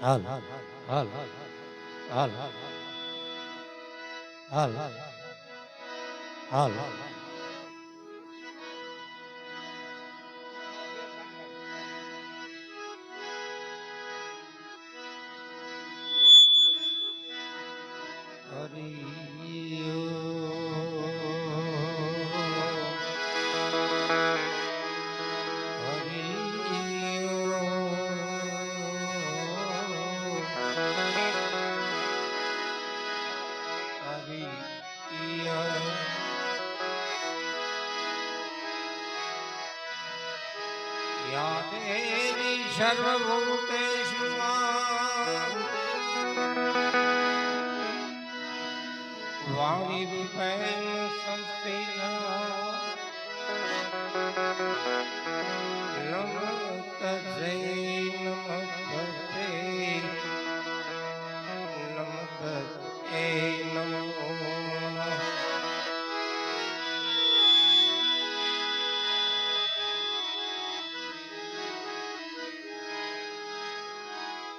al al al al al Hari દેવી સર્વભૂતેષુ માં વાણી રૂપેણ સંસ્થિતા નમસ્ત જય નમસ્તે નમસ્તે એ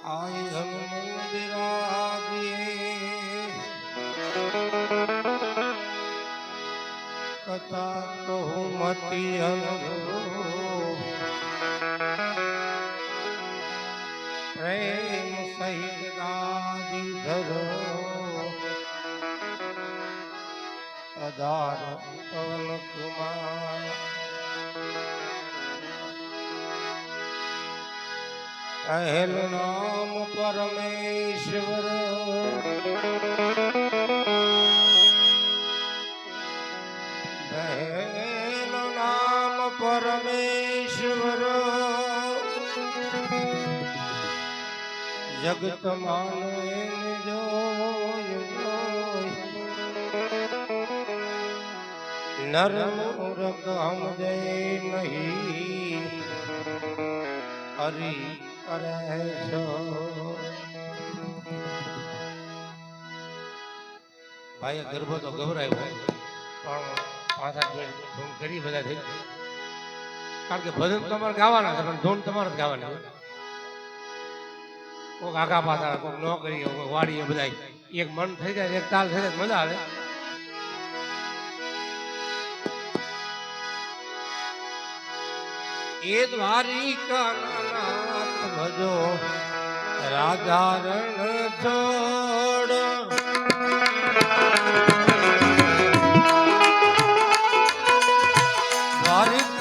આય હનુમન વિરાગીએ કથા તો મતી પ્રેમ સહિત પહેલું નામ પરમેશ્વર. પહેલું નામ પરમેશ્વર. જગત માનો જો જોય જોય નર મૂરખ સમજે નહીં. હરી ભાઈ ગરબો તો ગભરાયો પણ પાંચ આઠ મિનિટ ધૂન કરી બધા થઈ કારણ કે ભજન તમારે ગાવાના છે પણ ધૂન તમારે જ ગાવાની. કોક આગા પાછા કોક ન કરી કોક વાડીએ બધા એક મન થઈ જાય એક તાલ થઈ જાય મજા આવે. એ દ્વારિકાનાથ ભજો રાધા રણ છોડ દ્વારિકાનાથ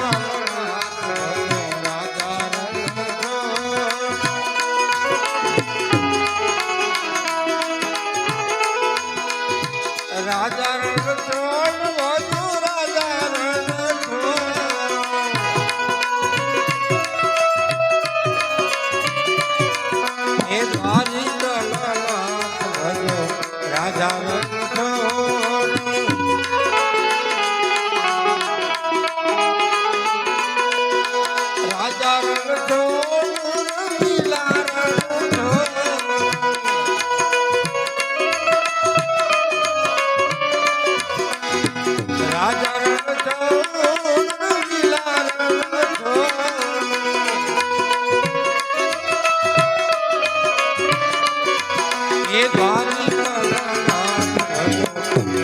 એ ભજો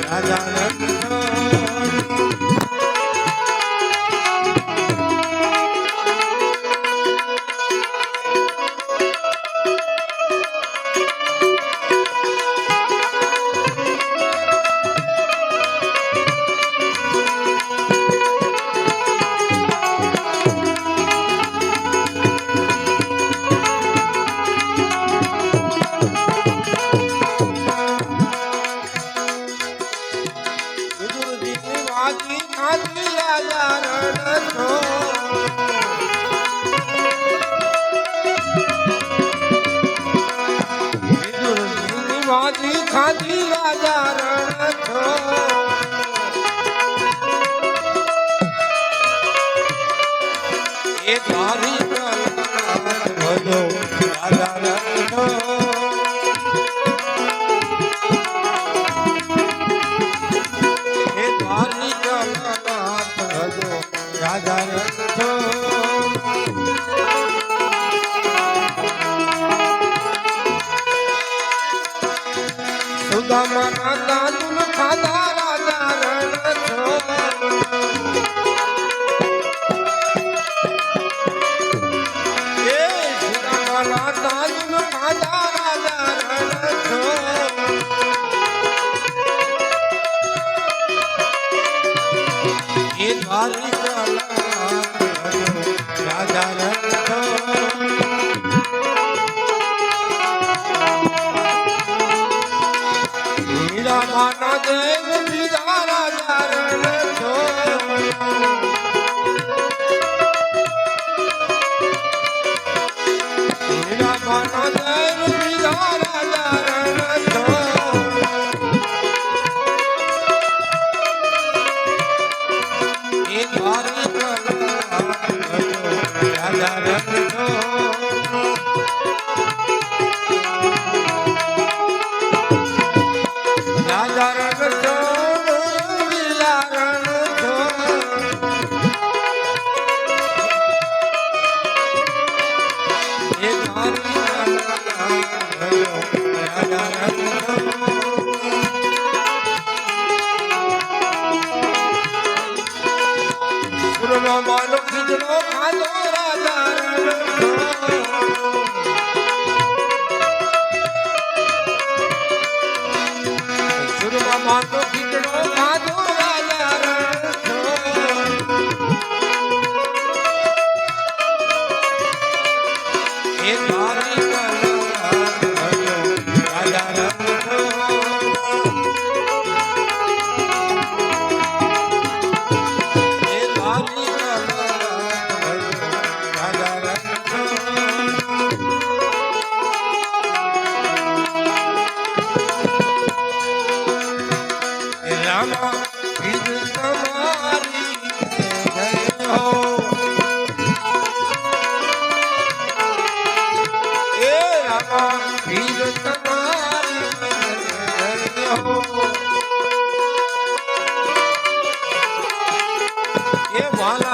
રાજા રણછોડ. તારી દ્વારિકાનાથ ભજો રાજા Oh. જન્મ માનવ જન્મ ખાલો રાજા જન્મ માનવ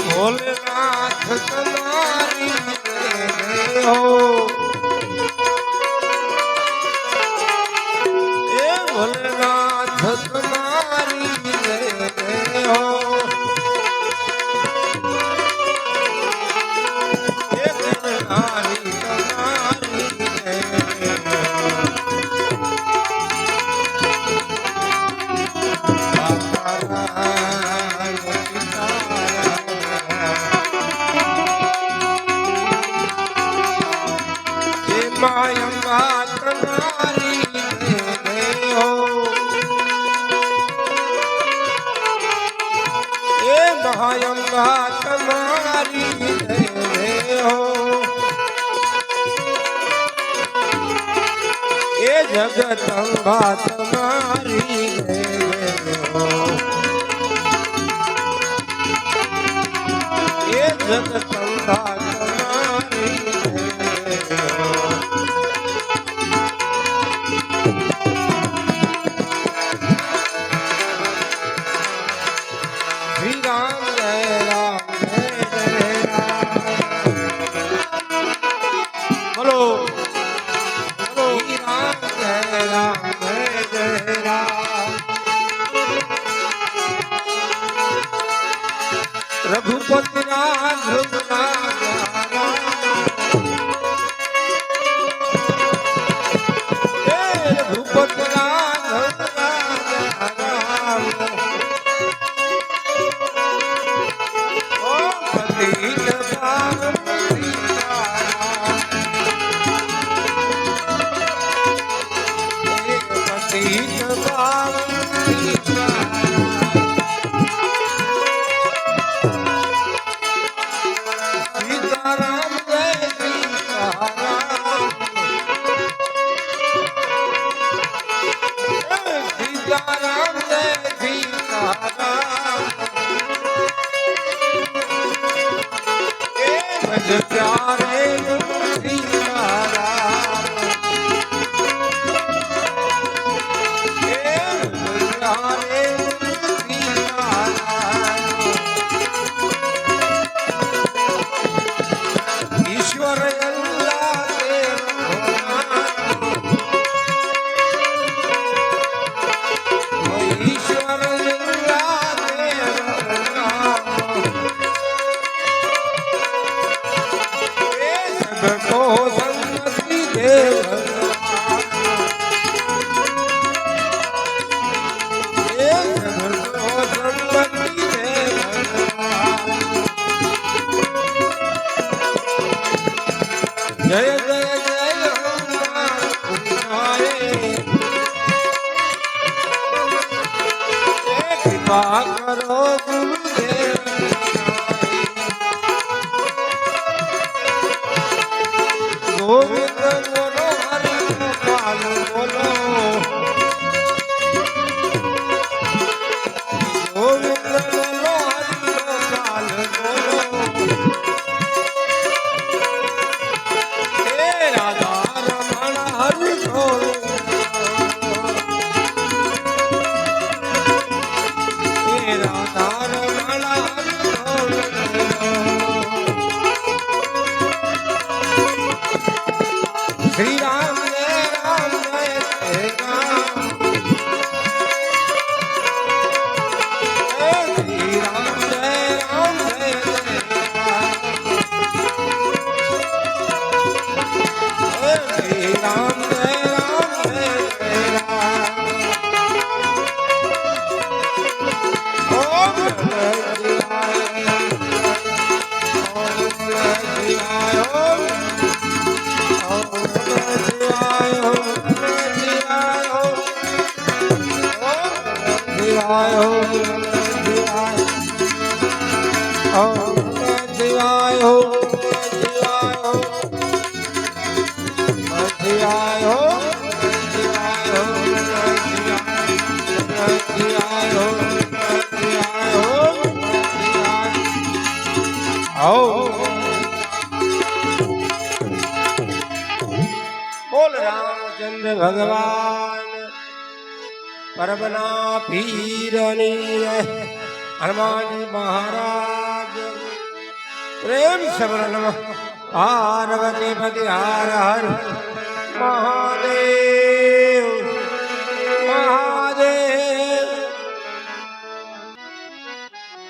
ભોલેનાથ તમારી હો. જગતંબા તમારી એ જગત કરો આયો નથી આયો નથી પરબના પીરની હનુમાનજી મહારાજ. પ્રેમ સમરણ પાર્વતી પતિ હર હર મહાદેવ.